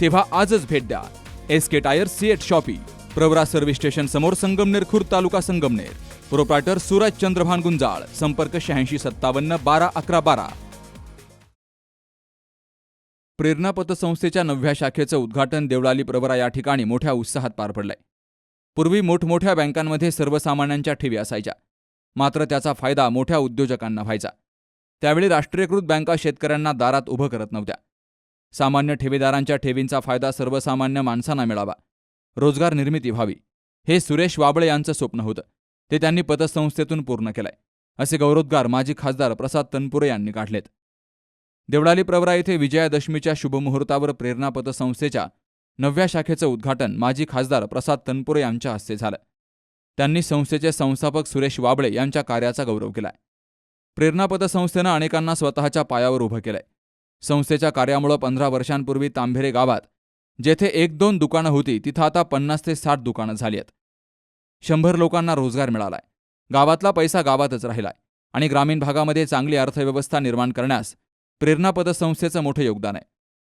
तेव्हा आजच भेट द्या. S K tyre CEAT shoppe Pravara service station समोर संगमनेर खुर्द तालुका संगमनेर. प्रोप्रायटर सूरज चंद्रभान गुंजाळ संपर्क शहाऐंशी सत्तावन्न बारा अकरा बारा. प्रेरणा पतसंस्थेच्या नवव्या शाखेचं उद्घाटन देवळाली प्रवरा या ठिकाणी मोठ्या उत्साहात पार पडलंय. पूर्वी मोठमोठ्या बँकांमध्ये सर्वसामान्यांच्या ठेवी असायच्या. मात्र त्याचा फायदा मोठ्या उद्योजकांना व्हायचा. त्यावेळी राष्ट्रीयकृत बँका शेतकऱ्यांना दारात उभं करत नव्हत्या. सामान्य ठेवीदारांच्या ठेवींचा फायदा सर्वसामान्य माणसांना मिळावा. रोजगार निर्मिती व्हावी. हे सुरेश वाबळे यांचं स्वप्न होतं. ते त्यांनी पतसंस्थेतून पूर्ण केलंय. असे गौरवोद्गार माजी खासदार प्रसाद तनपुरे यांनी काढलेत. देवळाली प्रवरा येथे विजयादशमीच्या शुभमुहूर्तावर प्रेरणा पतसंस्थेच्या नवव्या शाखेचं उद्घाटन माजी खासदार प्रसाद तनपुरे यांच्या हस्ते झालं. त्यांनी संस्थेचे संस्थापक सुरेश वाबळे यांच्या कार्याचा गौरव केलाय. प्रेरणा पतसंस्थेनं अनेकांना स्वतःच्या पायावर उभं केलंय. संस्थेच्या कार्यामुळं पंधरा वर्षांपूर्वी तांभेरे गावात जेथे एक दोन दुकानं होती तिथं आता पन्नास ते साठ दुकानं झाली आहेत शंभर लोकांना रोजगार मिळालाय. गावातला पैसा गावातच राहिलाय आणि ग्रामीण भागामध्ये चांगली अर्थव्यवस्था निर्माण करण्यास प्रेरणापद संस्थेचं मोठं योगदान आहे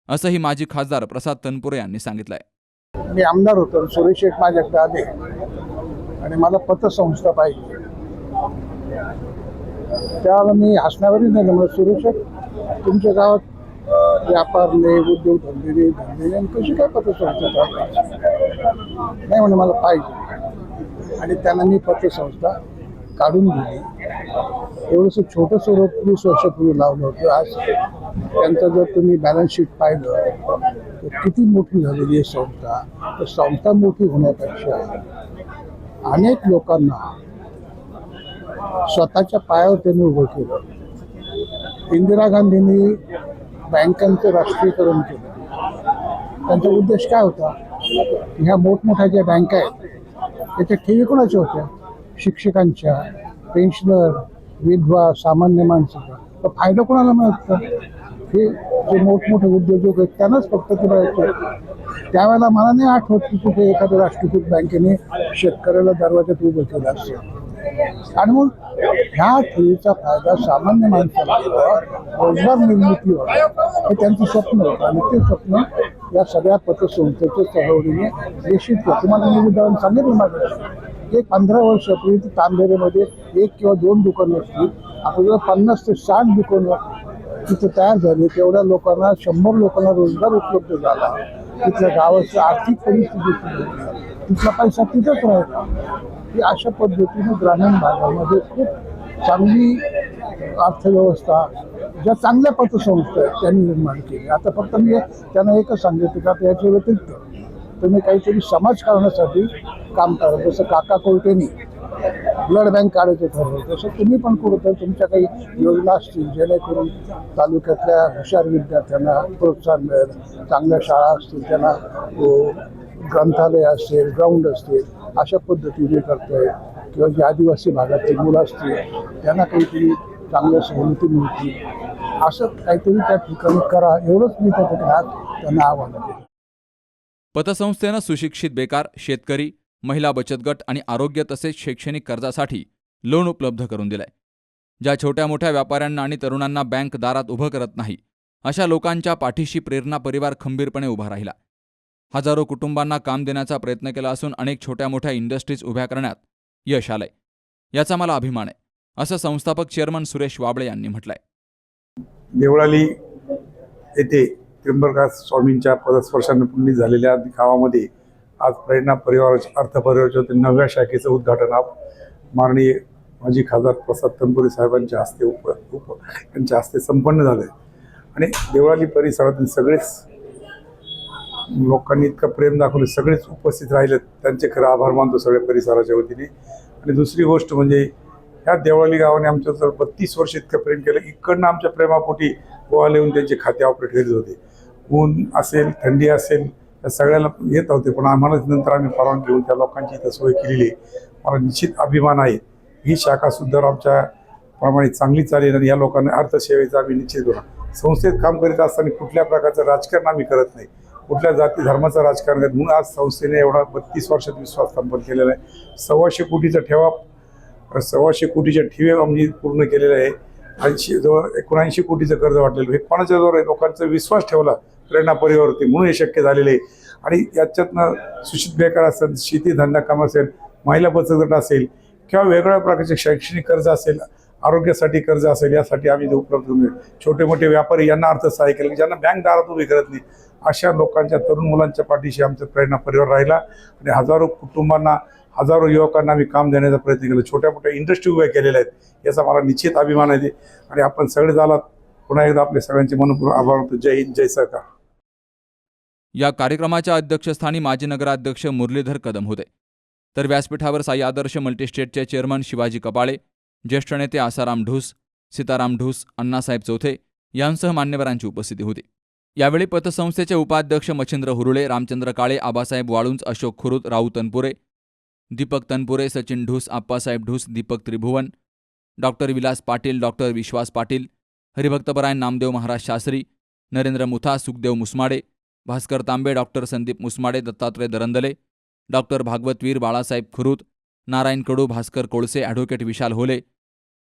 असंही माजी खासदार प्रसाद तनपुरे यांनी सांगितलंय. मी आमदार होतो सुरेश शेठ माझ्याकडे आले. आणि मला पतसंस्था पाहिजे. त्यावेळेला मी हसण्यावरही नाही सुरेश शेठ तुमच्या गावात व्यापार नाही उद्योग धंदे नाही धंदे आणि कशी काय पतसंस्था नाही म्हणे मला पाहिजे. आणि त्यांना मी पतसंस्था काढून दिली. एवढंसं छोटंसं स्वरूप वीस वर्षापूर्वी लावलं होतं. आज त्यांचं जर तुम्ही बॅलन्स शीट पाहिलं तर किती मोठी झालेली आहे संस्था. तर संस्था मोठी होण्यापेक्षा अनेक लोकांना स्वतःच्या पायावर त्यांनी उभं केलं. इंदिरा गांधींनी बँकांचं राष्ट्रीयकरण केलं. त्यांचा उद्देश काय होता? ह्या मोठमोठ्या ज्या बँका आहेत त्याच्या ठेवी कोणाच्या होत्या? शिक्षकांच्या पेन्शनर विधवा सामान्य माणसाचा तर फायदा कोणाला मिळत हे जे मोठमोठे उद्योजक आहेत त्यांनाच फक्त ते मिळायचे. त्यावेळेला मला नाही आठवत की कुठे एखाद्या राष्ट्रीयकृत बँकेने शेतकऱ्याला दरवाज्यात उभं केलं असेल. आणि मग ह्या ठेवीचा फायदा सामान्य माणसाला रोजगार निर्मिती हे त्यांचं स्वप्न होतं आणि ते स्वप्न या सगळ्या पतसंस्थेच्या चळवळीने निश्चित केलं. तुम्हाला मी उदाहरण सांगितलं माझं. एक पंधरा वर्षापूर्वी ते तांबेरेमध्ये एक किंवा दोन दुकानं असतील. आपल्याला पन्नास ते साठ दुकानं तिथं तयार झाली. तेवढ्या लोकांना शंभर लोकांना रोजगार उपलब्ध झाला. तिथल्या गावाची आर्थिक परिस्थिती तिथला पैसा तिथंच राहिला. की अशा पद्धतीने ग्रामीण भागामध्ये खूप चांगली अर्थव्यवस्था ज्या चांगल्या पतसंस्था आहेत त्यांनी निर्माण केली. आता फक्त मी त्यांना एकच सांगितलं का त्याच्या व्यतिरिक्त तुम्ही काहीतरी समाजकारणासाठी काम करा. जसं काका कोर्टेनी ब्लड बँक काढायचं ठरवलं तसं तुम्ही पण कुठं तुमच्या काही योजना असतील जेणेकरून तालुक्यातल्या हुशार विद्यार्थ्यांना प्रोत्साहन मिळेल चांगल्या शाळा असतील त्यांना ग्रंथालय असेल ग्राउंड असतील अशा पद्धतीने करतोय किंवा जे आदिवासी भागातली मुलं असतील त्यांना काहीतरी चांगल्या सवलती मिळतील. असं काहीतरी त्या ठिकाणी करा एवढंच मी त्या ठिकाणात त्यांना आव्हान केलं. पतसंस्थेनं सुशिक्षित बेकार शेतकरी महिला बचत गट आणि आरोग्य तसेच शैक्षणिक कर्जासाठी लोन उपलब्ध करून दिलंय. ज्या छोट्या मोठ्या व्यापाऱ्यांना आणि तरुणांना बँक दारात उभं करत नाही अशा लोकांच्या पाठीशी प्रेरणा परिवार खंबीरपणे उभा राहिला. हजारो कुटुंबांना काम देण्याचा प्रयत्न केला असून अनेक छोट्या मोठ्या इंडस्ट्रीज उभ्या करण्यात यश आलंय. याचा मला अभिमान आहे असं संस्थापक चेअरमन सुरेश वाबळे यांनी म्हटलंय. देवळाली येथे त्र्यंबकदास स्वामींच्या पदस्पर्शाने पुण्य झालेल्या गावामध्ये आज प्रेरणा परिवाराच्या अर्थ नव्या शाखेचं उद्घाटन आप माननीय माजी खासदार प्रसाद तनपुरे साहेबांच्या हस्ते उप उप यांच्या हस्ते संपन्न झालं आणि देवळाली परिसरातील सगळेच लोकांनी इतकं प्रेम दाखवलं सगळेच उपस्थित राहिलेत. त्यांचे खरं आभार मानतो सगळ्या परिसराच्या वतीने. आणि दुसरी गोष्ट म्हणजे ह्या देवळाली गावाने आमच्या जर बत्तीस वर्ष इतकं प्रेम केलं. इकडनं आमच्या प्रेमापोटी गोवा येऊन त्यांचे खाते ऑपरेट करीत होते. ऊन असेल थंडी असेल त्या सगळ्याला येत होते पण आम्हाला नंतर आम्ही परवानगी घेऊन त्या लोकांची इथं सोय केलेली आहे. मला निश्चित अभिमान आहे. ही शाखा सुद्धा आमच्या प्रमाणे चांगली चालेल आणि या लोकांना अर्थसेवेचा आम्ही निश्चित करू. संस्थेत काम करीत असताना कुठल्या प्रकारचं राजकारण आम्ही करत नाही. कुठल्या जाती धर्माचं राजकारण करत म्हणून आज संस्थेने एवढा बत्तीस वर्षात विश्वास स्थापन केलेला आहे. सव्वाशे कोटीचा ठेवा सव्वाशे कोटीच्या ठेवे आम्ही पूर्ण केलेले आहे. ऐंशी जवळ एकोणऐंशी कोटीचं कर्ज वाटलेलं हे कोणाच्या जवळ लोकांचा विश्वास ठेवला प्रेरणा परिवारवरती म्हणून हे शक्य झालेले आहे. आणि याच्यातनं सुशित बेकार असेल शेती धंदा काम असेल महिला बचत गट असेल किंवा वेगवेगळ्या प्रकारचे शैक्षणिक कर्ज असेल आरोग्यासाठी कर्ज असेल यासाठी आम्ही उपलब्ध करून छोटे मोठे व्यापारी यांना अर्थसहाय्य केलं. ज्यांना बँक दारात उभी करत नाही अशा लोकांच्या तरुण मुलांच्या पाठीशी आमचा प्रेरणा परिवार राहिला आणि हजारो कुटुंबांना हजारो युवकांना आम्ही काम देण्याचा प्रयत्न केला. छोट्या मोठ्या इंडस्ट्री उभ्या केलेल्या आहेत याचा मला निश्चित अभिमान आहे. आणि आपण सगळे झालात पुन्हा एकदा आपले सगळ्यांचे मनपूर्वक आभार मानतो. जय हिंद जय सरकार. या कार्यक्रमाच्या अध्यक्षस्थानी माजी नगराध्यक्ष मुरलीधर कदम होते. तर व्यासपीठावर साई आदर्श मल्टीस्टेटचे चेअरमन शिवाजी कपाळे ज्येष्ठ नेते आसाराम ढूस सीताराम ढूस अण्णासाहेब चौथे यांसह मान्यवरांची उपस्थिती होती. यावेळी पतसंस्थेचे उपाध्यक्ष Machhindra Hurule Ramchandra Kale Abasaheb Walunj Ashok Khurut Rau Tanpure Deepak Tanpure Sachin Dhus Appasaheb Dhus Deepak Tribhuvan doctor Vilas Patil doctor Vishwas Patil हरिभक्तपरायण Namdev Maharaj Shastri Narendra Mutha Sukhdev Musmade Bhaskar Tambe doctor Sandeep Musmade Dattatray Darandale doctor Bhagwatveer Balasaheb Khurut Narayan Kadu Bhaskar Kolse advocate Vishal Hole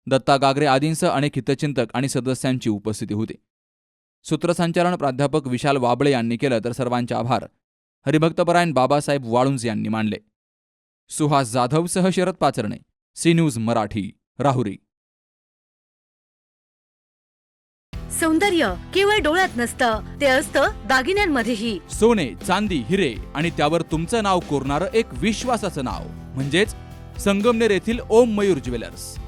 Datta Gagre आदींसह अनेक हितचिंतक आणि सदस्यांची उपस्थिती होती. सूत्रसंचालन प्राध्यापक विशाल वाबळे यांनी केलं तर सर्वांचे आभार. हरिभक्तपरायण बाबासाहेब वाळुंज यांनी मानले. सुहास जाधवसह शरद पाचरणे सी न्यूज मराठी राहुरी. सौंदर्य केवळ डोळ्यात नसतं ते असतं दागिन्यांमध्येही. सोने चांदी हिरे आणि त्यावर तुमचं नाव कोरणारं एक विश्वासाचं नाव. म्हणजेच संगमनेर येथील ओम मयूर ज्वेलर्स.